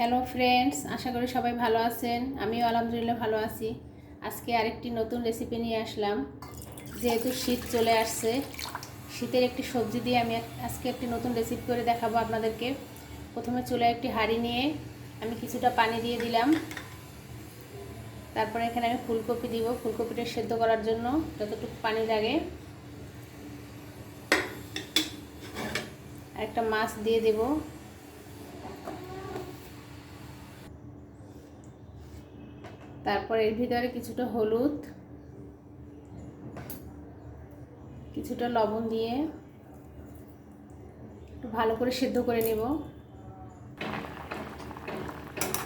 Hello friends, আশা করি সবাই ভালো আছেন। আমিও আলহামদুলিল্লাহ ভালো আছি। আজকে আরেকটি নতুন রেসিপি নিয়ে আসলাম। যেহেতু শীত চলে আসছে, শীতের একটি সবজি দিয়ে আমি আজকে একটি নতুন রেসিপি করে দেখাবো আপনাদেরকে। প্রথমে চুলে একটি হাঁড়ি নিয়ে আমি কিছুটা পানি দিয়ে দিলাম। তারপরে এখানে আমি ফুলকপি দিব। ফুলকপিটা সেদ্ধ করার জন্য যতটুকু পানি লাগে। একটা মাছ দিয়ে দেবো। তারপর এর ভিতরে কিছুটা হলুদ, কিছুটা লবণ দিয়ে একটু ভালো করে সেদ্ধ করে নেব।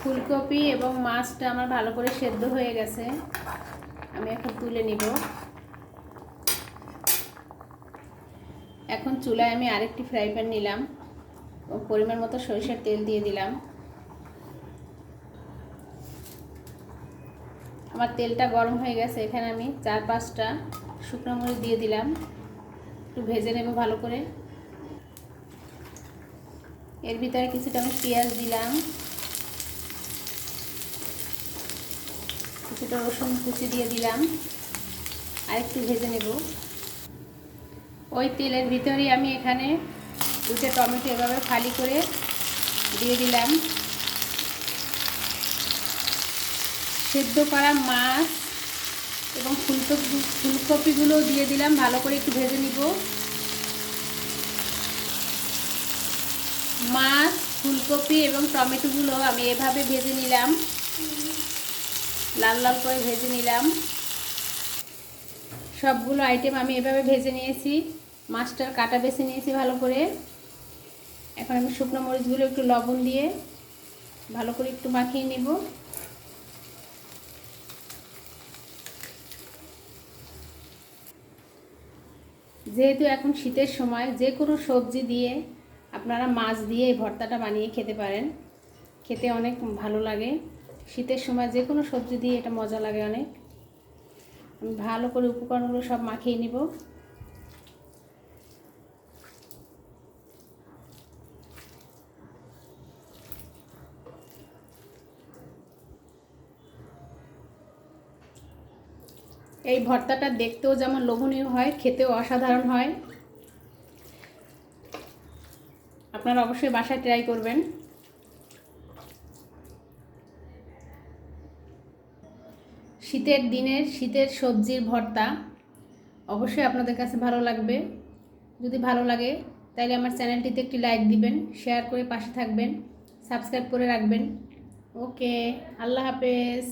ফুলকপি এবং মাছটা আমার ভালো করে সেদ্ধ হয়ে গেছে, আমি এখন তুলে নিব। এখন চুলায় আমি আরেকটি ফ্রাই প্যান নিলাম পরিমাণ মতো সরিষার তেল দিয়ে দিলাম। আমার তেলটা গরম হয়ে গেছে, এখানে আমি চার পাঁচটা শুকনো মরিচ দিয়ে দিলাম। একটু ভেজে নেব ভালো করে। এর ভিতরে কিছুটা আমি পেঁয়াজ দিলাম। কিছুটা রসুন কুচি দিয়ে দিলাম। আর একটু ভেজে নেব। ওই তেলের ভিতরেই আমি এখানে দুটো টমেটো এভাবে ফালি করে দিয়ে দিলাম। সেদ্ধ করা মাছ এবং ফুলকপি, ফুলকপিগুলো দিয়ে দিলাম, ভালো করে একটু ভেজে নিব। মাছ, ফুলকপি এবং টমেটোগুলো আমি এভাবে ভেজে নিলাম। লাল লাল করে ভেজে নিলাম। সবগুলো আইটেম আমি এভাবে ভেজে নিয়েছি। মাছটার কাটা বেছে নিয়েছি ভালো করে। এখন আমি শুকনো মরিচগুলো একটু লবণ দিয়ে ভালো করে একটু মাখিয়ে নিব। যেহেতু এখন শীতের সময়, যে কোনো সবজি দিয়ে আপনারা মাছ দিয়ে এই ভর্তাটা বানিয়ে খেতে পারেন। খেতে অনেক ভালো লাগে। শীতের সময় যে কোনো সবজি দিয়ে এটা মজা লাগে অনেক। আমি ভালো করে উপকরণগুলো সব মাখিয়ে নিব। এই ভর্তাটা দেখতেও যেমন লোভনীয় হয়, খেতেও অসাধারণ হয়। আপনারা অবশ্যই বাসায় ট্রাই করবেন। শীতের দিনের শীতের সবজির ভর্তা অবশ্যই আপনাদের কাছে ভালো লাগবে। যদি ভালো লাগে তাহলে আমার চ্যানেলটিতে একটি লাইক দিবেন শেয়ার করে পাশে থাকবেন সাবস্ক্রাইব করে রাখবেন। ওকে আল্লাহ হাফেজ।